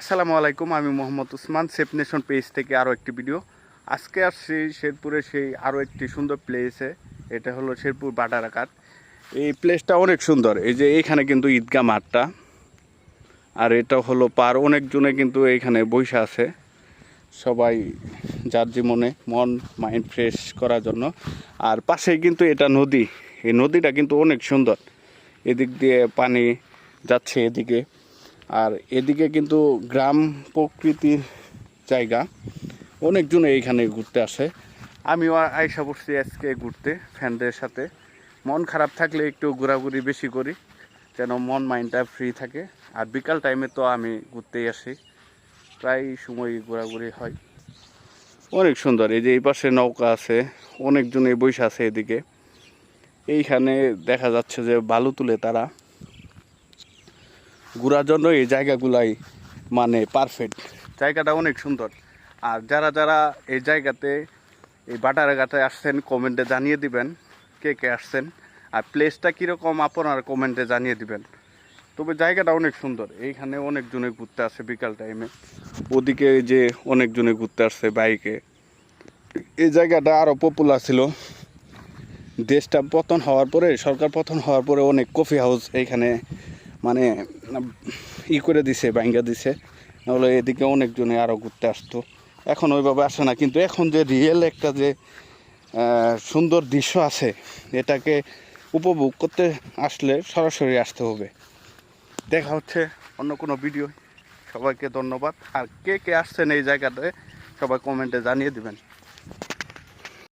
আসসালামু আলাইকুম, আমি Mohammad Usman safe nation page থেকে আরও একটি ভিডিও আজকে আসছি শেরপুরের সেই আরও একটি সুন্দর প্লেসে এটা হলো শেরপুর বাটারাকাত। এই প্লেসটা অনেক সুন্দর, এই যে এইখানে কিন্তু ঈদগা মাঠটা, আর এটা হলো পার, অনেকজনে কিন্তু এইখানে বৈশা আছে। সবাই যার জীবনে মন মাইন্ড ফ্রেশ করার জন্য। আর পাশে কিন্তু এটা নদী, এই নদীটা কিন্তু অনেক সুন্দর। এদিক দিয়ে পানি যাচ্ছে এদিকে। আর এদিকে কিন্তু গ্রাম প্রকৃতির জায়গা। অনেকজন এইখানে ঘুরতে আসে। আমিও আয়সা পড়ছি আজকে ঘুরতে ফ্যানদের সাথে। মন খারাপ থাকলে একটু ঘোরাঘুরি বেশি করি, যেন মন মাইন্ডটা ফ্রি থাকে। আর বিকাল টাইমে তো আমি ঘুরতেই আসি, প্রায় সময় ঘোরাঘুরি হয়। অনেক সুন্দর, এই যে এই পাশে নৌকা আছে অনেকজনে বসে আছে এদিকে। এইখানে দেখা যাচ্ছে যে বালু তুলে তারা। ঘোরার জন্য এই জায়গাগুলাই মানে পারফেক্ট জায়গাটা অনেক সুন্দর। আর যারা যারা এই জায়গাতে, এই বাটারাঘাটে আসছেন কমেন্টে জানিয়ে দিবেন কে কে আসছেন। আর প্লেসটা কীরকম আপনার কমেন্টে জানিয়ে দিবেন। তবে জায়গাটা অনেক সুন্দর। এইখানে অনেকজনে ঘুরতে আসে বিকাল টাইমে ওদিকে যে অনেকজনে ঘুরতে আসছে বাইকে এই জায়গাটা আরও পপুলার ছিল। দেশটা পতন হওয়ার পরে, সরকার পতন হওয়ার পরে অনেক কফি হাউস এইখানে মানে ই করে দিছে, ভাঙ্গা দিছে। নাহলে এদিকে অনেকজনে আরও ঘুরতে আসতো। এখন ওইভাবে আসে না। কিন্তু এখন যে রিয়েল একটা যে সুন্দর দৃশ্য আছে, এটাকে উপভোগ করতে আসলে সরাসরি আসতে হবে। দেখা হচ্ছে অন্য কোনো ভিডিও সবাইকে ধন্যবাদ। আর কে কে আসছেন এই জায়গাটায় সবাই কমেন্টে জানিয়ে দিবেন।